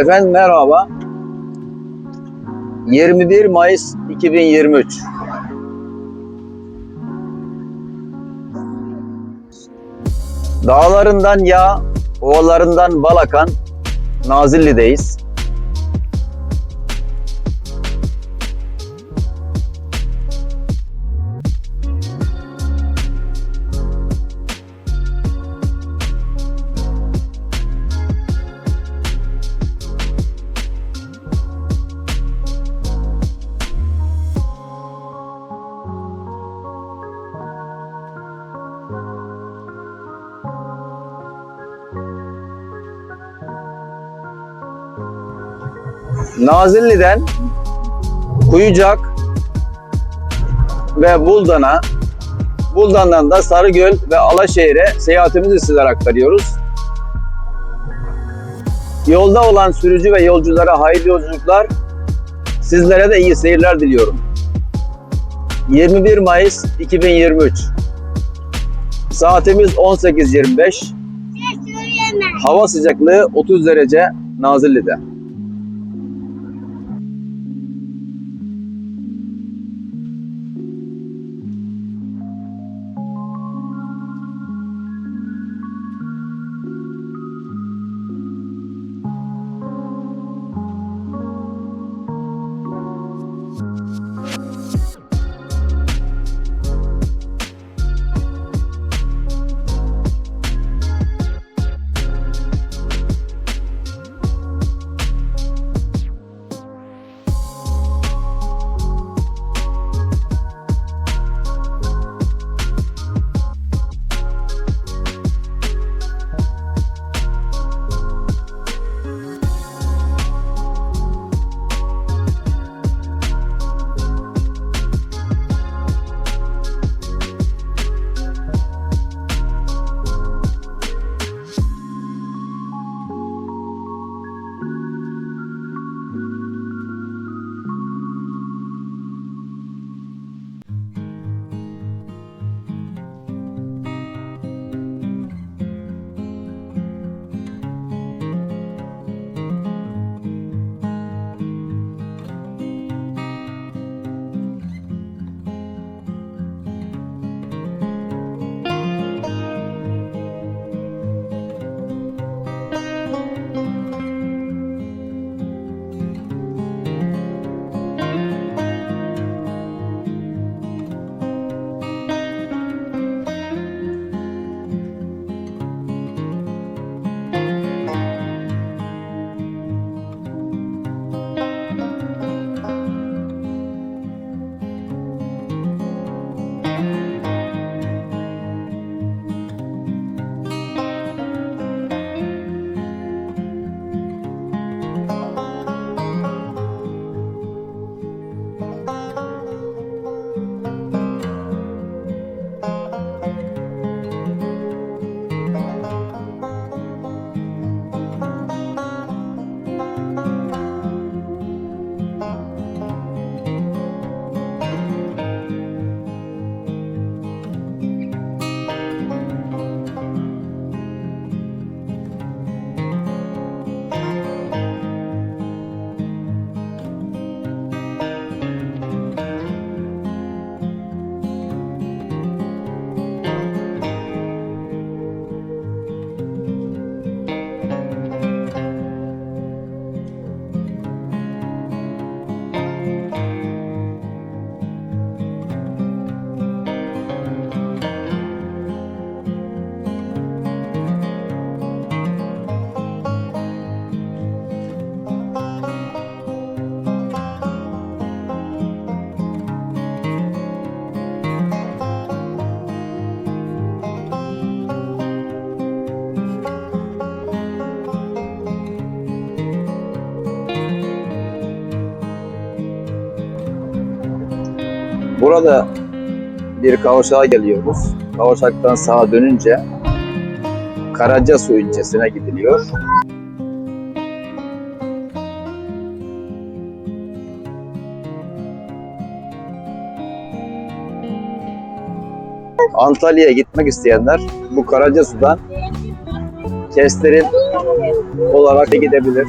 Efendim merhaba. 21 Mayıs 2023. Dağlarından yağ, ovalarından bal akan Nazilli'deyiz. Nazilli'den Kuyucak ve Buldan'a, Buldan'dan da Sarıgöl ve Alaşehir'e seyahatimizi sizlere aktarıyoruz. Yolda olan sürücü ve yolculara hayırlı yolculuklar, sizlere de iyi seyirler diliyorum. 21 Mayıs 2023 Saatimiz 18.25 Hava sıcaklığı 30 derece Nazilli'de. Burada bir kavşağa geliyoruz. Kavşaktan sağa dönünce Karacasu ilçesine gidiliyor. Antalya'ya gitmek isteyenler bu Karacasu'dan Kesterin olarak gidebilir.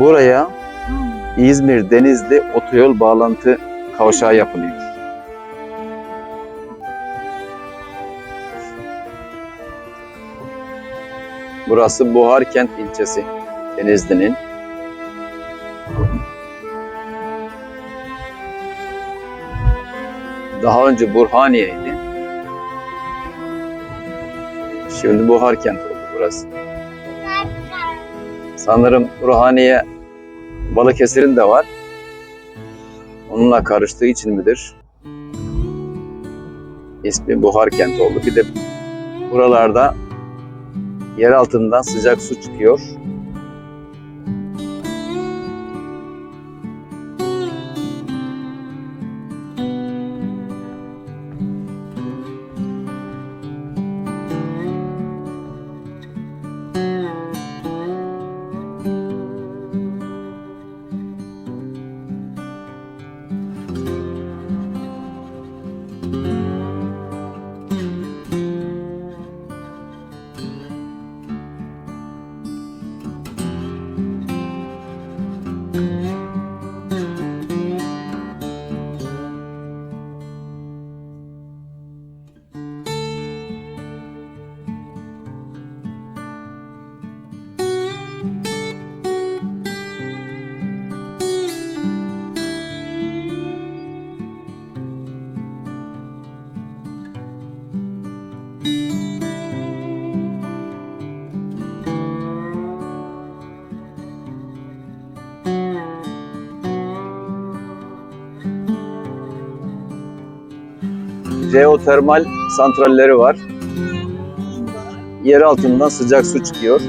Buraya İzmir Denizli otoyol bağlantı kavşağı yapılıyor. Burası Buharkent ilçesi Denizli'nin. Daha önce Burhaniye'ydi. Şimdi Buharkent oldu burası. Sanırım Burhaniye Balıkesir'in de var. Onunla karıştığı için midir? İsmi Buharkent oldu. Bir de buralarda yer altından sıcak su çıkıyor. Jeotermal santralleri var. Yer altından sıcak su çıkıyor.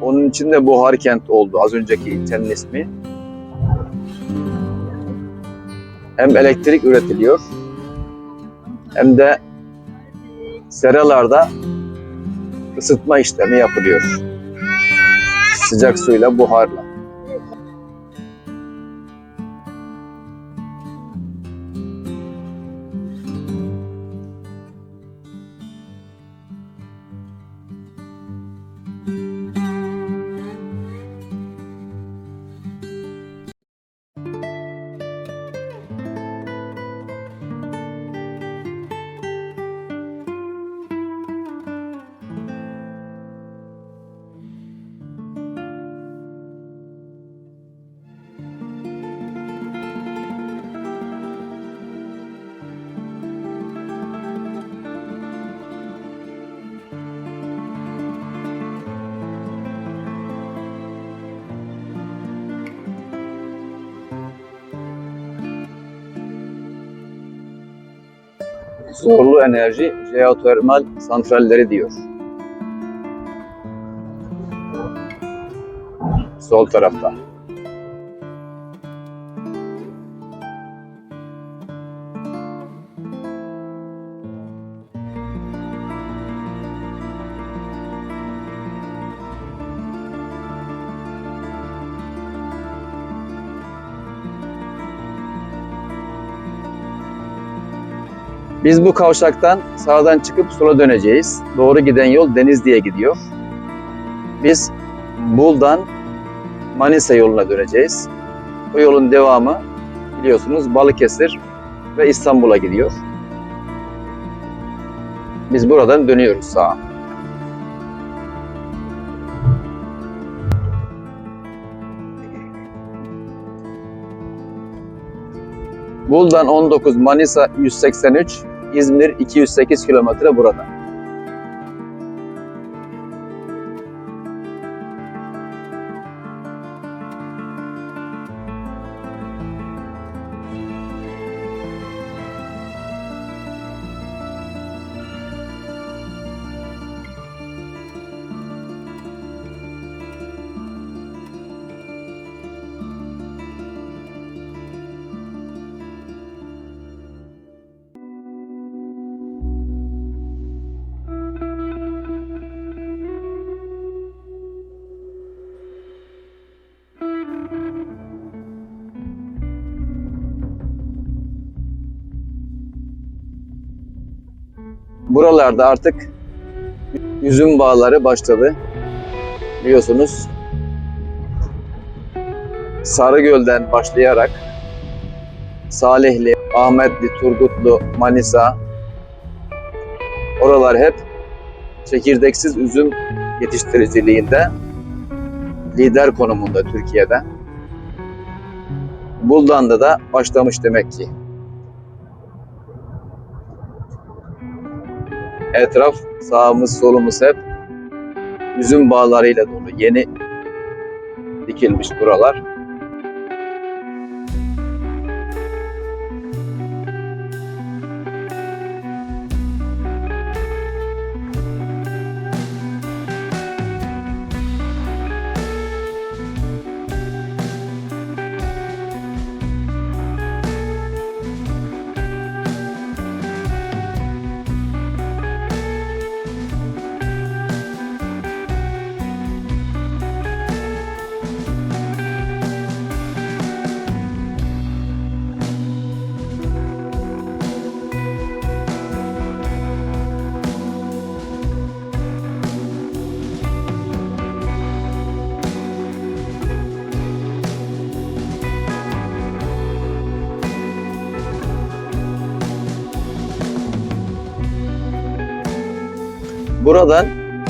Onun için de buhar kent oldu az önceki ilçenin ismi. Hem elektrik üretiliyor hem de seralarda ısıtma işlemi yapılıyor. Sıcak suyla buharla. Zorlu enerji jeotermal santralleri diyor. Sol tarafta. Biz bu kavşaktan sağdan çıkıp sola döneceğiz. Doğru giden yol Denizli'ye gidiyor. Biz Buldan Manisa yoluna döneceğiz. Bu yolun devamı biliyorsunuz Balıkesir ve İstanbul'a gidiyor. Biz buradan dönüyoruz sağa. Buldan 19, Manisa 183, İzmir 208 kilometre burada. Buralarda artık üzüm bağları başladı. Biliyorsunuz Sarıgöl'den başlayarak Salihli, Ahmetli, Turgutlu, Manisa oralar hep çekirdeksiz üzüm yetiştiriciliğinde lider konumunda Türkiye'de. Buldan'da da başlamış demek ki. Etraf sağımız solumuz hep üzüm bağlarıyla dolu. Yeni dikilmiş buralar. Buradan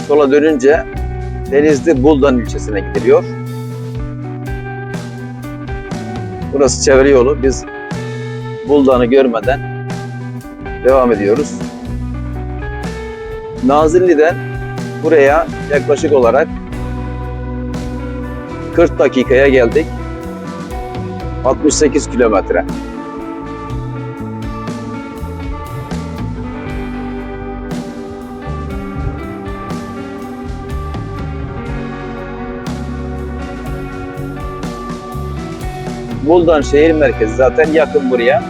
sola dönünce Denizli Buldan ilçesine gidiliyor. Burası çevre yolu. Biz Buldan'ı görmeden devam ediyoruz. Nazilli'den buraya yaklaşık olarak 40 dakikaya geldik. 68 kilometre. Buldan şehir merkezi zaten yakın buraya.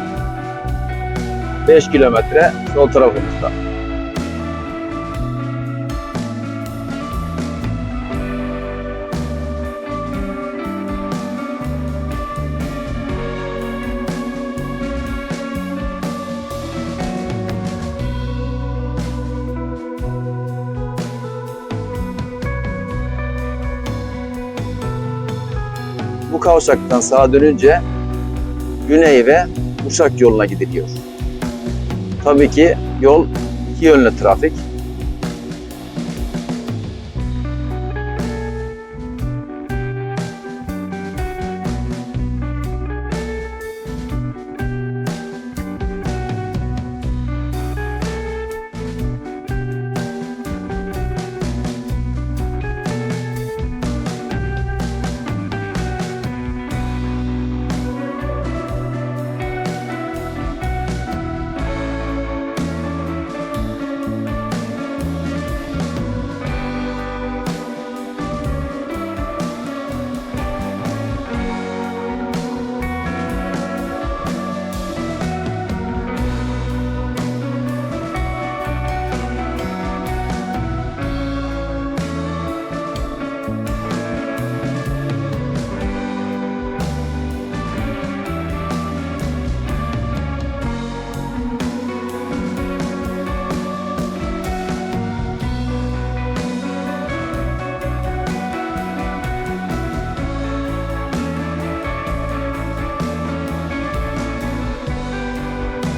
5 kilometre sol tarafımızda. Kavşaktan sağa dönünce güney ve Uşak yoluna gidiliyor. Tabii ki yol iki yönlü trafik.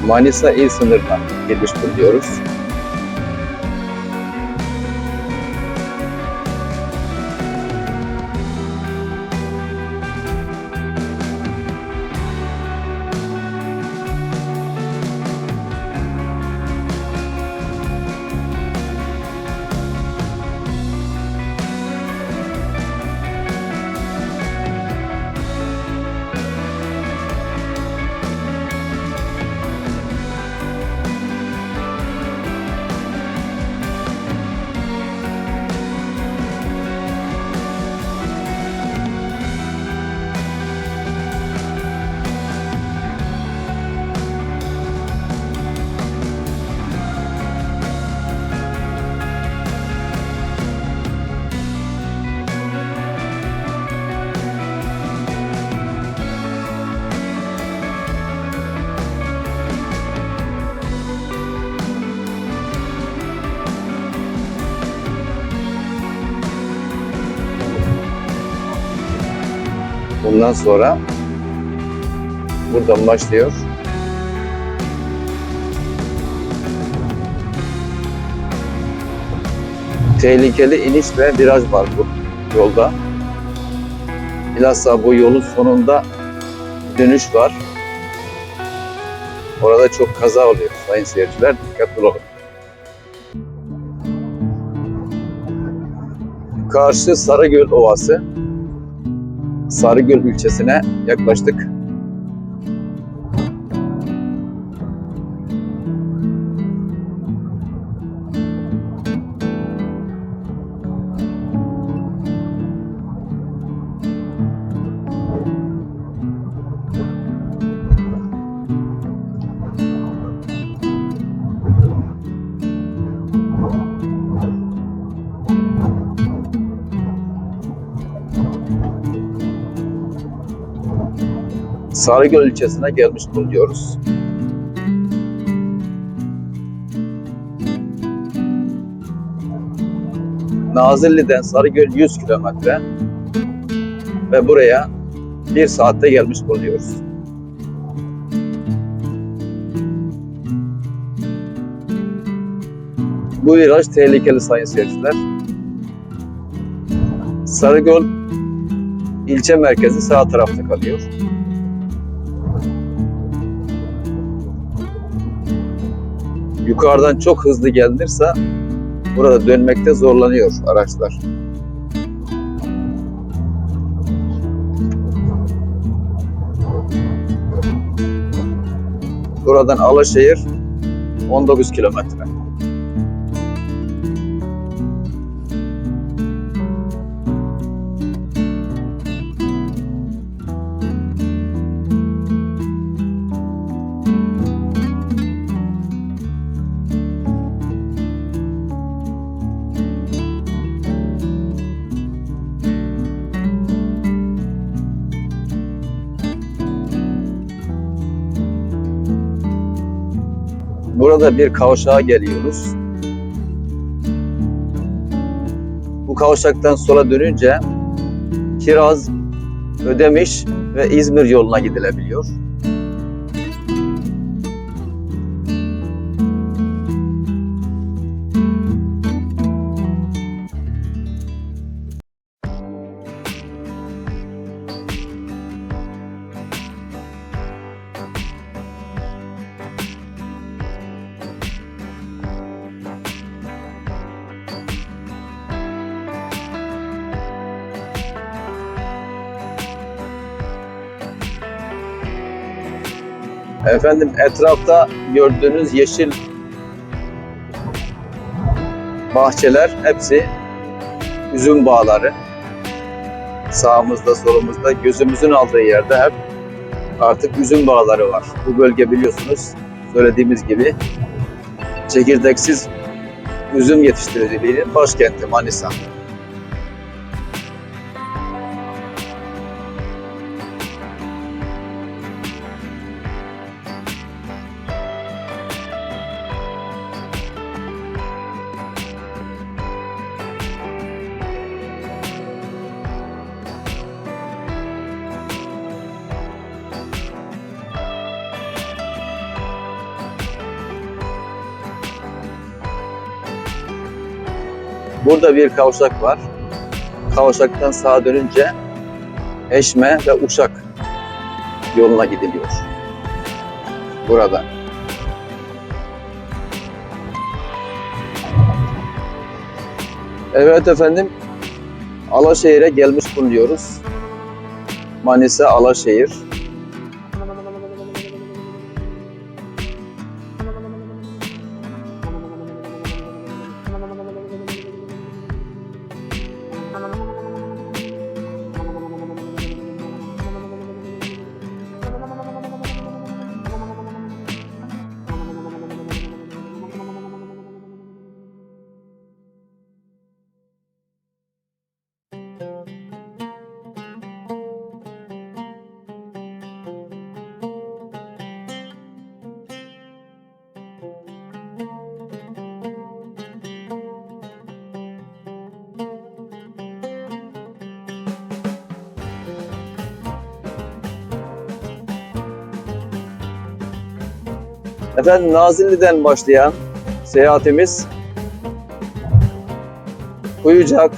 Manisa il sınırına girmiş. Bundan sonra buradan başlıyor. Tehlikeli iniş ve viraj var bu yolda. Bilhassa bu yolun sonunda dönüş var. Orada çok kaza oluyor sayın seyirciler. Dikkatli olun. Karşı Sarıgöl Ovası. Sarıgöl ilçesine yaklaştık. Sarıgöl ilçesine gelmiş bulunuyoruz. Nazilli'den Sarıgöl 100 kilometre ve buraya bir saatte gelmiş bulunuyoruz. Bu viraj tehlikeli sayın seyirciler. Sarıgöl ilçe merkezi sağ tarafta kalıyor. Yukarıdan çok hızlı gelinirse burada dönmekte zorlanıyor araçlar. Buradan Alaşehir 19 kilometre. Burada bir kavşağa geliyoruz. Bu kavşaktan sola dönünce Kiraz, Ödemiş ve İzmir yoluna gidilebiliyor. Efendim etrafta gördüğünüz yeşil bahçeler hepsi üzüm bağları. Sağımızda solumuzda gözümüzün aldığı yerde hep artık üzüm bağları var. Bu bölge biliyorsunuz söylediğimiz gibi çekirdeksiz üzüm yetiştiriciliğinin başkenti Manisa. Burada bir kavşak var. Kavşaktan sağa dönünce Eşme ve Uşak yoluna gidiliyor. Burada. Evet efendim. Alaşehir'e gelmiş bulunuyoruz. Manisa Alaşehir. Efendim Nazilli'den başlayan seyahatimiz Kuyucak,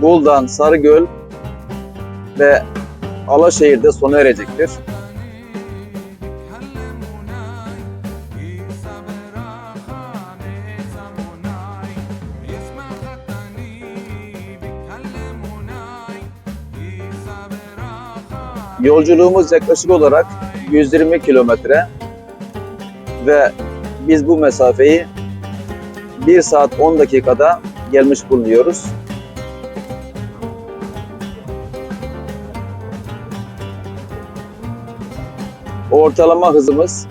Buldan, Sarıgöl ve Alaşehir'de sona erecektir. Yolculuğumuz yaklaşık olarak 120 kilometre ve biz bu mesafeyi 1 saat 10 dakikada gelmiş bulunuyoruz. Ortalama hızımız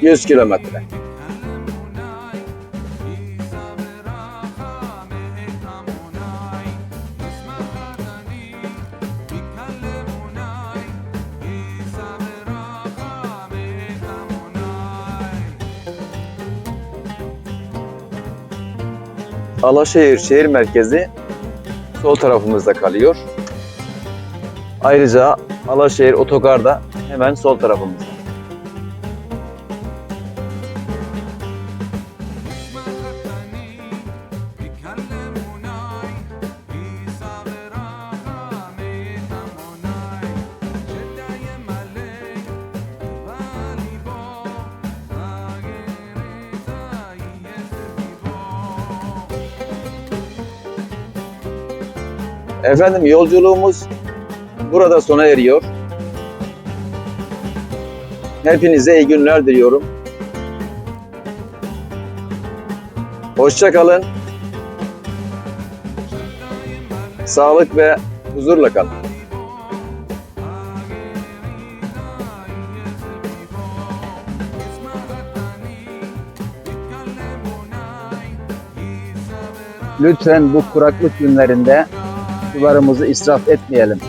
100 kilometre. Alaşehir şehir merkezi sol tarafımızda kalıyor. Ayrıca Alaşehir otogar da hemen sol tarafımızda. Efendim yolculuğumuz burada sona eriyor. Hepinize iyi günler diliyorum. Hoşça kalın. Sağlık ve huzurla kalın. Lütfen bu kuraklık günlerinde sularımızı israf etmeyelim.